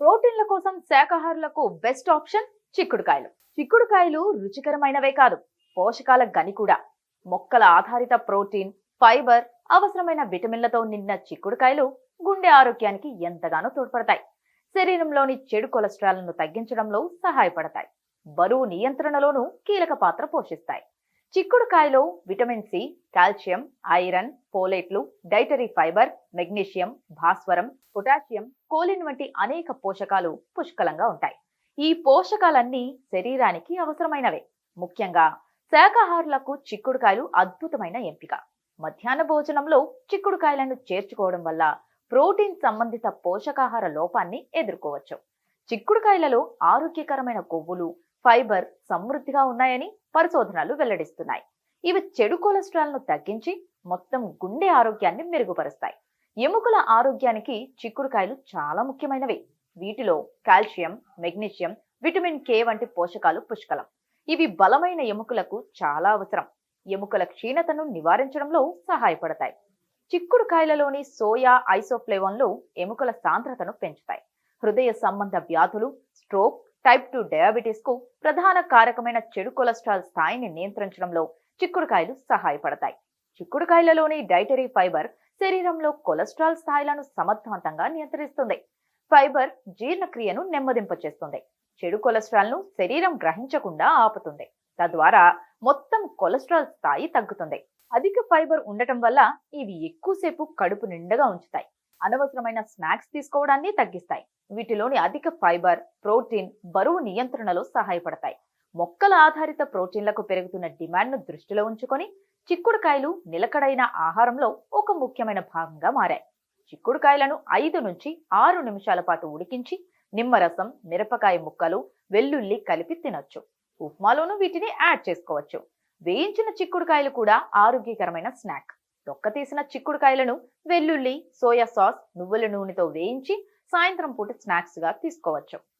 ప్రోటీన్ల కోసం శాకాహారులకు best option చిక్కుడుకాయలు. చిక్కుడుకాయలు రుచికరమైనవే కాదు పోషకాల గని కూడా. మొక్కల ఆధారిత ప్రోటీన్ ఫైబర్ అవసరమైన విటమిన్లతో నిండిన చిక్కుడుకాయలు గుండె ఆరోగ్యానికి ఎంతగానో తోడ్పడతాయి. శరీరంలోని చెడు కొలెస్ట్రాల్ను తగ్గించడంలో సహాయపడతాయి. బరువు నియంత్రణలోనూ కీలక పాత్ర పోషిస్తాయి. చిక్కుడుకాయలో విటమిన్ సి కాల్షియం ఐరన్ పోలేట్లు డైటరీ ఫైబర్ మెగ్నీషియం భాస్వరం పొటాషియం కోలిన్ వంటి అనేక పోషకాలు పుష్కలంగా ఉంటాయి. ఈ పోషకాలన్నీ శరీరానికి అవసరమైనవే. ముఖ్యంగా శాకాహారులకు చిక్కుడుకాయలు అద్భుతమైన ఎంపిక. మధ్యాహ్న భోజనంలో చిక్కుడుకాయలను చేర్చుకోవడం వల్ల ప్రోటీన్ సంబంధిత పోషకాహార లోపాన్ని ఎదుర్కోవచ్చు. చిక్కుడుకాయలలో ఆరోగ్యకరమైన కొవ్వులు ఫైబర్ సమృద్ధిగా ఉన్నాయని పరిశోధనలు వెల్లడిస్తున్నాయి. ఇవి చెడు కొలెస్ట్రాల్ను తగ్గించి మొత్తం గుండె ఆరోగ్యాన్ని మెరుగుపరుస్తాయి. ఎముకల ఆరోగ్యానికి చిక్కుడుకాయలు చాలా ముఖ్యమైనవి. వీటిలో కాల్షియం మెగ్నీషియం విటమిన్ కే వంటి పోషకాలు పుష్కలం. ఇవి బలమైన ఎముకలకు చాలా అవసరం. ఎముకల క్షీణతను నివారించడంలో సహాయపడతాయి. చిక్కుడుకాయలలోని సోయా ఐసోఫ్లేవన్లు ఎముకల సాంద్రతను పెంచుతాయి. హృదయ సంబంధ వ్యాధులు స్ట్రోక్ టైప్ టూ డయాబెటీస్కు ప్రధాన కారకమైన చెడు కొలెస్ట్రాల్ స్థాయిని నియంత్రించడంలో చిక్కుడుకాయలు సహాయపడతాయి. చిక్కుడుకాయలలోని డైటరీ ఫైబర్ శరీరంలో కొలెస్ట్రాల్ స్థాయిలను సమర్థవంతంగా నియంత్రిస్తుంది. ఫైబర్ జీర్ణక్రియను నెమ్మదింపచేస్తుంది. చెడు కొలెస్ట్రాల్ను శరీరం గ్రహించకుండా ఆపుతుంది. తద్వారా మొత్తం కొలెస్ట్రాల్ స్థాయి తగ్గుతుంది. అధిక ఫైబర్ ఉండటం వల్ల ఇవి ఎక్కువసేపు కడుపు నిండగా ఉంచుతాయి. అనవసరమైన స్నాక్స్ తీసుకోవడాన్ని తగ్గిస్తాయి. వీటిలోని అధిక ఫైబర్ ప్రోటీన్ బరువు నియంత్రణలో సహాయపడతాయి. మొక్కల ఆధారిత ప్రోటీన్లకు పెరుగుతున్న డిమాండ్ను దృష్టిలో ఉంచుకొని చిక్కుడుకాయలు నిలకడైన ఆహారంలో ఒక ముఖ్యమైన భాగంగా మారాయి. చిక్కుడుకాయలను ఐదు నుంచి ఆరు నిమిషాల పాటు ఉడికించి నిమ్మరసం మిరపకాయ ముక్కలు వెల్లుల్లి కలిపి తినొచ్చు. ఉప్మాలోనూ వీటిని యాడ్ చేసుకోవచ్చు. వేయించిన చిక్కుడుకాయలు కూడా ఆరోగ్యకరమైన స్నాక్. తొక్క తీసిన చిక్కుడుకాయలను వెల్లుల్లి సోయా సాస్ నువ్వుల నూనెతో వేయించి సాయంత్రం పూట స్నాక్స్గా తీసుకోవచ్చు.